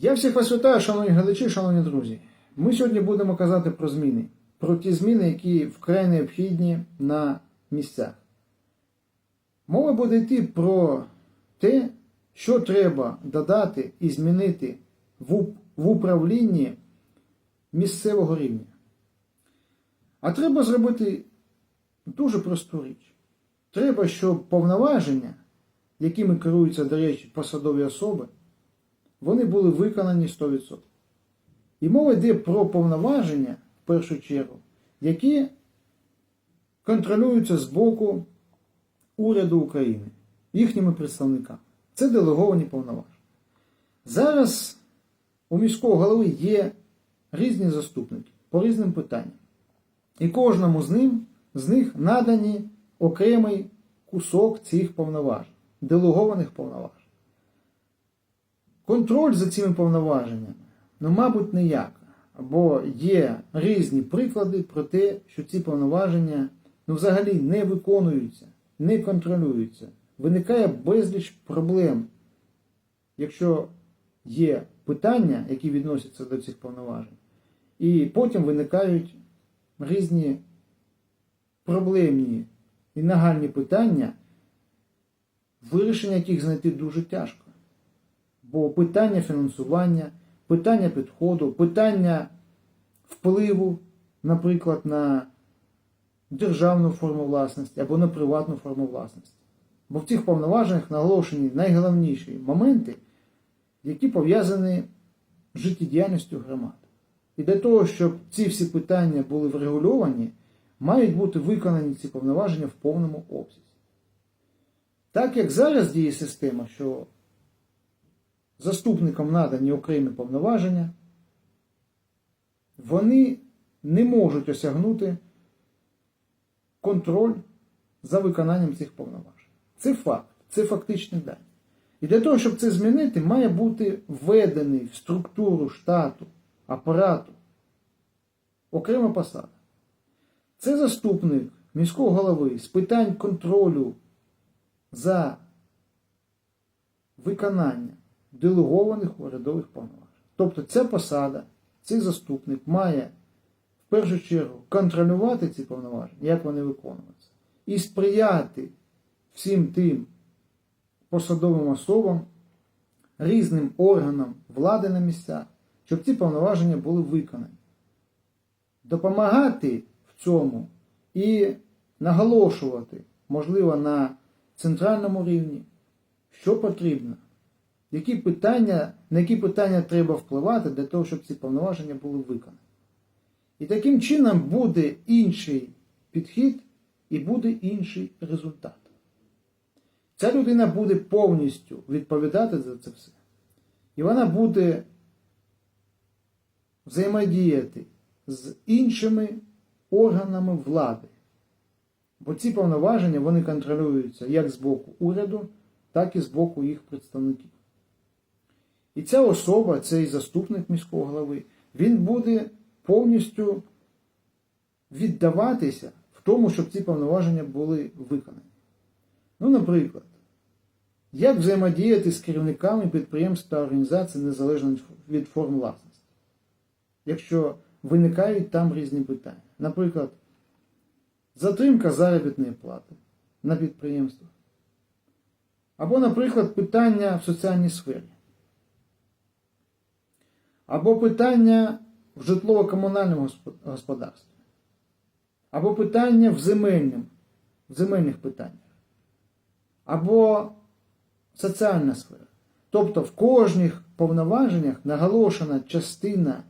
Я всіх вас вітаю, шановні глядачі, шановні друзі. Ми сьогодні будемо казати про зміни, про ті зміни, які вкрай необхідні на місцях. Мова буде йти про те, що треба додати і змінити в уп- в управлінні місцевого рівня. А треба зробити дуже просту річ. Треба, щоб повноваження, якими керуються, до речі, посадові особи, вони були виконані 100%. І мова йде про повноваження, в першу чергу, які контролюються з боку уряду України, їхніми представниками. Це делеговані повноваження. Зараз у міського голови є різні заступники по різним питанням. І кожному з, ним, з них надані окремий кусок цих повноважень, делегованих повноважень. Контроль за цими повноваженнями, ну, мабуть, ніяк. Бо є різні приклади про те, що ці повноваження ну, взагалі не виконуються, не контролюються. Виникає безліч проблем, якщо є питання, які відносяться до цих повноважень. І потім виникають різні проблемні і нагальні питання, вирішення яких знайти дуже тяжко. Бо питання фінансування, питання підходу, питання впливу, наприклад, на державну форму власності або на приватну форму власності. Бо в цих повноваженнях наголошені найголовніші моменти, які пов'язані з життєдіяльністю громад. І для того, щоб ці всі питання були врегульовані, мають бути виконані ці повноваження в повному обсязі. Так як зараз діє система, що заступникам надані окремі повноваження, вони не можуть осягнути контроль за виконанням цих повноважень. Це факт, це фактичні дані. І для того, щоб це змінити, має бути введений в структуру штату, апарату окрема посада. Це заступник міського голови з питань контролю за виконання делегованих урядових повноважень. Тобто ця посада, цей заступник має в першу чергу контролювати ці повноваження, як вони виконуються, і сприяти всім тим посадовим особам, різним органам влади на місцях, щоб ці повноваження були виконані. Допомагати в цьому і наголошувати, можливо, на центральному рівні, що потрібно, які питання, на які питання треба впливати для того, щоб ці повноваження були виконані. І таким чином буде інший підхід і буде інший результат. Ця людина буде повністю відповідати за це все. І вона буде взаємодіяти з іншими органами влади. Бо ці повноваження вони контролюються як з боку уряду, так і з боку їх представників. І ця особа, цей заступник міського голови, він буде повністю віддаватися в тому, щоб ці повноваження були виконані. Ну, наприклад, як взаємодіяти з керівниками підприємств та організацій незалежно від форм власності, якщо виникають там різні питання. Наприклад, затримка заробітної плати на підприємствах. Або, наприклад, питання в соціальній сфері. Або питання в житлово-комунальному господарстві. Або питання в, земельним, в земельних питаннях. Або соціальна сфера. Тобто в кожних повноваженнях наголошена частина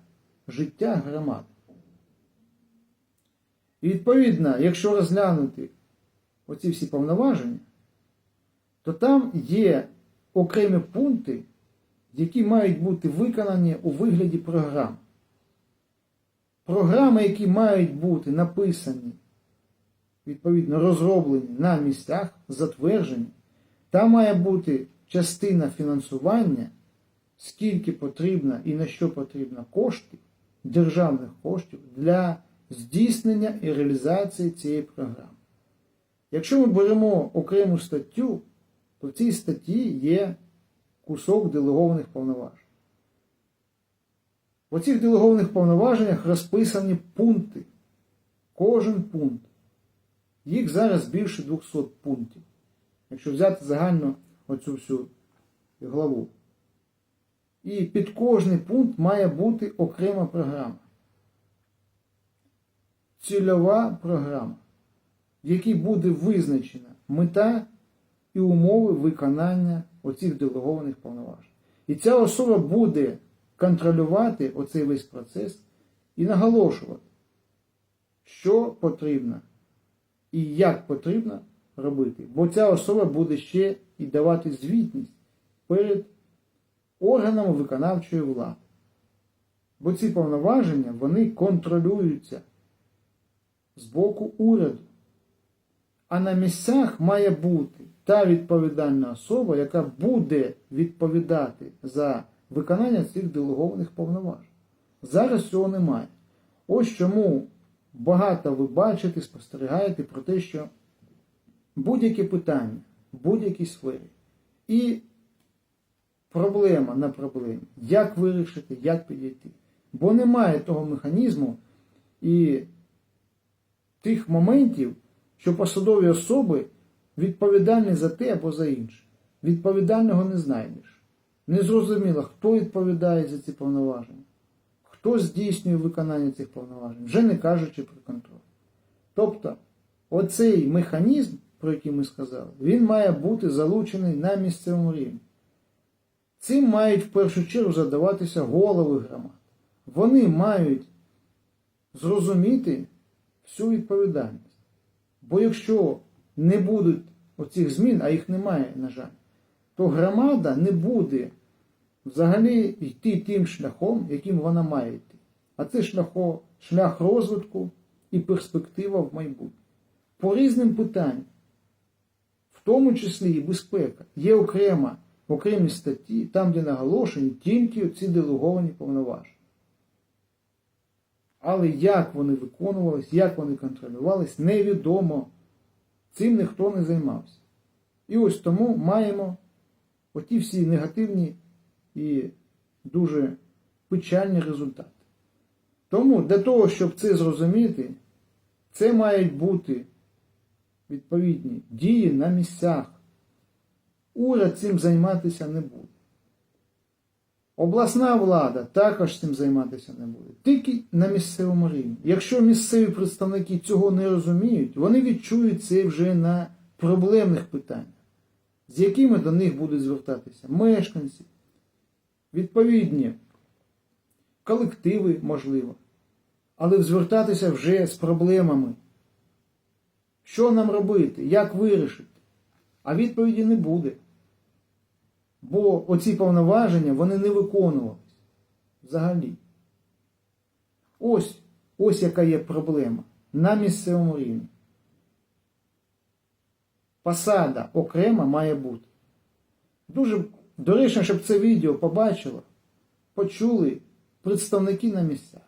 життя громад. І відповідно, якщо розглянути оці всі повноваження, то там є окремі пункти, які мають бути виконані у вигляді програм. Програми, які мають бути написані, відповідно, розроблені на місцях, затверджені, там має бути частина фінансування, скільки потрібно і на що потрібно коштів, державних коштів для здійснення і реалізації цієї програми. Якщо ми беремо окрему статтю, то в цій статті є кусок делегованих повноважень. В оцих делегованих повноваженнях розписані пункти. Кожен пункт. Їх зараз більше 200 пунктів. Якщо взяти загально оцю всю главу. І під кожний пункт має бути окрема програма. Цільова програма, в якій буде визначена мета і умови виконання оцих делегованих повноважень. І ця особа буде контролювати оцей весь процес і наголошувати, що потрібно і як потрібно робити. Бо ця особа буде ще і давати звітність перед органами виконавчої влади. Бо ці повноваження вони контролюються з боку уряду. А на місцях має бути та відповідальна особа, яка буде відповідати за виконання цих делегованих повноважень. Зараз цього немає. Ось чому багато ви бачите, спостерігаєте про те, що будь-яке питання в будь-якій сфері і проблема на проблемі, як вирішити, як підійти. Бо немає того механізму і тих моментів, що посадові особи відповідальні за те або за інше. Відповідального не знайдеш. Незрозуміло, хто відповідає за ці повноваження, хто здійснює виконання цих повноважень, вже не кажучи про контроль. Тобто, оцей механізм, про який ми сказали, він має бути залучений на місцевому рівні. Цим мають в першу чергу задаватися голови громад. Вони мають зрозуміти всю відповідальність. Бо якщо не будуть оцих змін, а їх немає, на жаль, то громада не буде взагалі йти тим шляхом, яким вона має йти. А це шляхо, шлях розвитку і перспектива в майбутнє. По різним питанням, в тому числі і безпека, є окрема, окремі статті, там, де наголошені тільки ці делеговані повноваження. Але як вони виконувались, як вони контролювались, невідомо. Цим ніхто не займався. І ось тому маємо оті всі негативні і дуже печальні результати. Тому для того, щоб це зрозуміти, це мають бути відповідні дії на місцях. Уряд цим займатися не буде. Обласна влада також цим займатися не буде. Тільки на місцевому рівні. Якщо місцеві представники цього не розуміють, вони відчують це вже на проблемних питаннях, з якими до них будуть звертатися мешканці, відповідні колективи, можливо, але звертатися вже з проблемами. Що нам робити? Як вирішити? А відповіді не буде. Бо оці повноваження вони не виконувалися взагалі. Ось, ось яка є проблема на місцевому рівні. Посада окрема має бути. Дуже доречно, щоб це відео побачило, почули представники на місцях.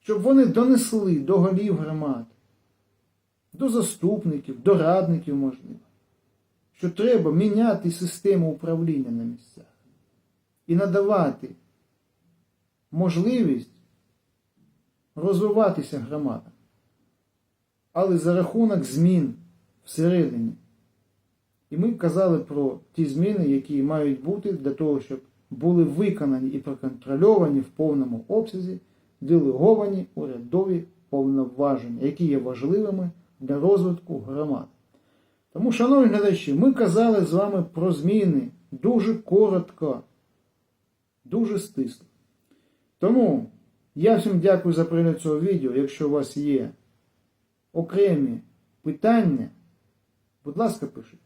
Щоб вони донесли до голів громад, до заступників, до радників, можливо що треба міняти систему управління на місцях і надавати можливість розвиватися громадам, але за рахунок змін всередині. І ми казали про ті зміни, які мають бути для того, щоб були виконані і проконтрольовані в повному обсязі делеговані урядові повноваження, які є важливими для розвитку громад. Тому, шановні глядачі, ми казали з вами про зміни дуже коротко, дуже стисло. Тому я всім дякую за перегляд цього відео. Якщо у вас є окремі питання, будь ласка, пишіть.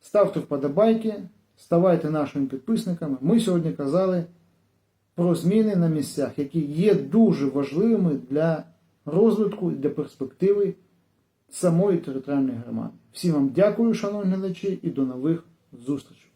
Ставте вподобайки, ставайте нашими підписниками. Ми сьогодні казали про зміни на місцях, які є дуже важливими для розвитку і для перспективи самої територіальної громади. Всім вам дякую, шановні глядачі, і до нових зустрічей.